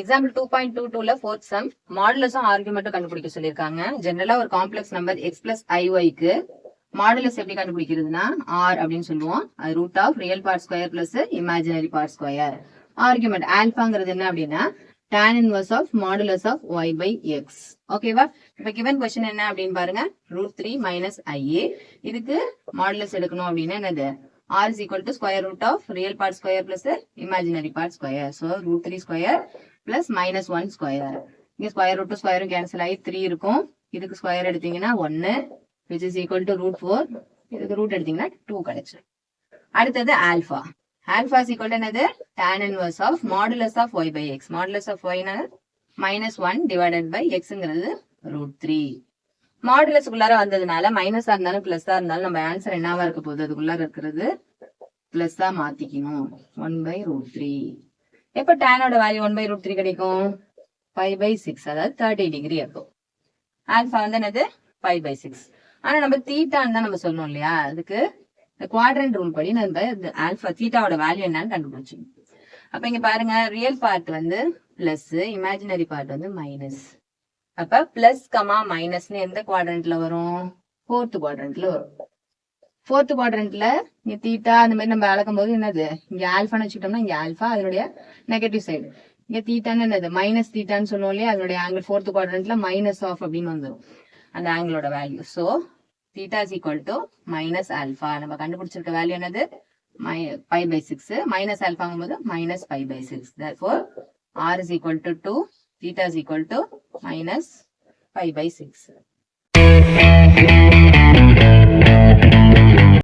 Example two point two டூல fourth sum மாடுலஸும் ஆர்குமெண்ட்டும் கண்டுபிடிக்க சொல்லியிருக்காங்க. ஜென்ரலா ஒரு காம்ப்ளெக்ஸ் நம்பர் எக்ஸ் பிளஸ் ஐஒய்க்கு மாடுலஸ் எப்படி கண்டுபிடிக்கிறதுனா ஆர் அப்படின்னு சொல்லுவோம். அது root of real part square plus imaginary part square argument ஆல்பாங்கிறது என்ன அப்படின்னா tan inverse of modulus of y by x ஓகேவா இப்ப கிவன் கொஸ்டின் என்ன அப்படின்னு பாருங்க. ரூட் த்ரீ மைனஸ் ஐஏ இதுக்கு மாடுலஸ் எடுக்கணும் அப்படின்னா என்னது? R is equal to square root of real part square plus the imaginary part square. So, root 3 square plus minus 1 square. இங்க square root to square cancel ஆகி 3 இருக்கும். இதுக்கு square எடுத்தீங்கன்னா 1 which is equal to root 4. இதுக்கு root எடுத்தீங்கன்னா 2 கிடைச்சு. அடுத்தது alpha. Alpha is equal to என்னது? tan inverse of modulus of y by x. Modulus of y னா minus 1 divided by x xங்கிறது root 3. மாடுலஸுக்குள்ளார வந்ததுனால மைனஸா இருந்தாலும் பிளஸ்ஸா இருந்தாலும் நம்ம ஆன்சர் என்னவா இருக்க போகுது? அதுக்குள்ளார இருக்கிறது பிளஸ்ஸா மாத்திக்கணும். ஒன் பை ரூட் த்ரீ எப்ப டேனோட value one by root three கிடைக்கும்? ஃபைவ் பை சிக்ஸ் அதாவது தேர்ட்டி டிகிரி இருக்கும் ஆல்ஃபா வந்து என்னது? ஃபைவ் பை சிக்ஸ் ஆனா நம்ம தீட்டான்னு தான் நம்ம சொல்லணும் இல்லையா? அதுக்கு குவாட்ரண்ட் ரூல் படி நம்ம ஆல்ஃபா தீட்டாவோட வேல்யூ என்னன்னு கண்டுபிடிச்சோம் அப்ப இங்க பாருங்க ரியல் பார்ட் வந்து பிளஸ் இமேஜினரி பார்ட் வந்து மைனஸ் அப்ப பிளஸ் கமா மைனஸ்னு எந்த குவாட்ரண்ட்ல வரும்? ஃபோர்த் குவாட்ரண்ட்ல வரும். ஃபோர்த் குவாட்ரண்ட்ல இங்க தீட்டா அந்த மாதிரி நம்ம அளக்கும் போது என்னது? இங்க ஆல்பான்னு வச்சுக்கிட்டோம்னா இங்க ஆல்பா அதனுடைய நெகட்டிவ் சைடு இங்க தீட்டான்னு என்னது? மைனஸ் தீட்டான்னு சொல்லுவோம் இல்லையா? அதனுடைய ஆங்கிள் ஃபோர்த் குவாட்ரண்ட்ல மைனஸ் ஆஃப் அப்படின்னு வந்துடும் அந்த ஆங்கிளோட value so theta is equal to minus alpha நம்ம கண்டுபிடிச்சிருக்க வேல்யூ என்னது? மை ஃபைவ் பை சிக்ஸ் மைனஸ் ஆல்பாங்கும் போது minus by by six therefore r is equal to 2 theta is equal minus 5 by 6